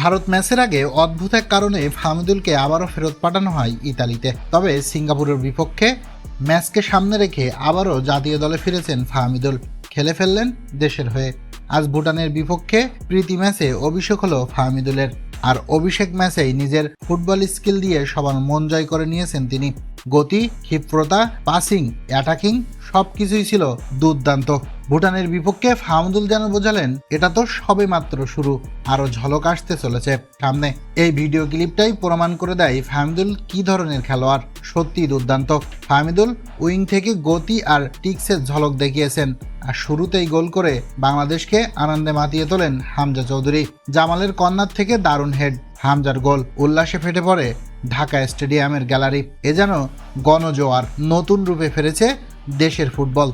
ভারত ম্যাচের আগে অদ্ভুত এক কারণে ফাহমিদুলকে আবারও ফেরত পাঠানো হয় ইতালিতে। তবে সিঙ্গাপুরের বিপক্ষে ম্যাচকে সামনে রেখে আবারও জাতীয় দলে ফিরেছেন ফাহমিদুল খেলে ফেললেন দেশের হয়ে। আজ ভুটানের বিপক্ষে প্রীতি ম্যাচে অভিষেক হল ফাহমিদুলের আর অভিষেক ম্যাচেই নিজের ফুটবল স্কিল দিয়ে সবার মন জয় করে নিয়েছেন তিনি। গতি, ক্ষিপ্রতা পাসিং অ্যাটাকিং সব কিছুই ছিল দুর্দান্ত। ভুটানের বিপক্ষে ফাহমুদুল যেন বোঝালেন, এটা তো সবে মাত্র শুরু। আরও ঝলক আসতে চলেছে সামনে। এই ভিডিও ক্লিপটাই প্রমাণ করে দেয় ফাহমিদুল কি ধরনের খেলোয়াড়। সত্যি দুর্দান্ত। ফাহমিদুল উইং থেকে গতি আর টিক্সের ঝলক দেখিয়েছেন। আর শুরুতেই গোল করে বাংলাদেশকে আনন্দে মাতিয়ে তোলেন হামজা চৌধুরী। জামালের কন্যার থেকে দারুণ হেড হামজার গোল। উল্লাসে ফেটে পড়ে ঢাকা স্টেডিয়ামের গ্যালারি। এ যেন গণজোয়ার, নতুন রূপে ফেরেছে দেশের ফুটবল।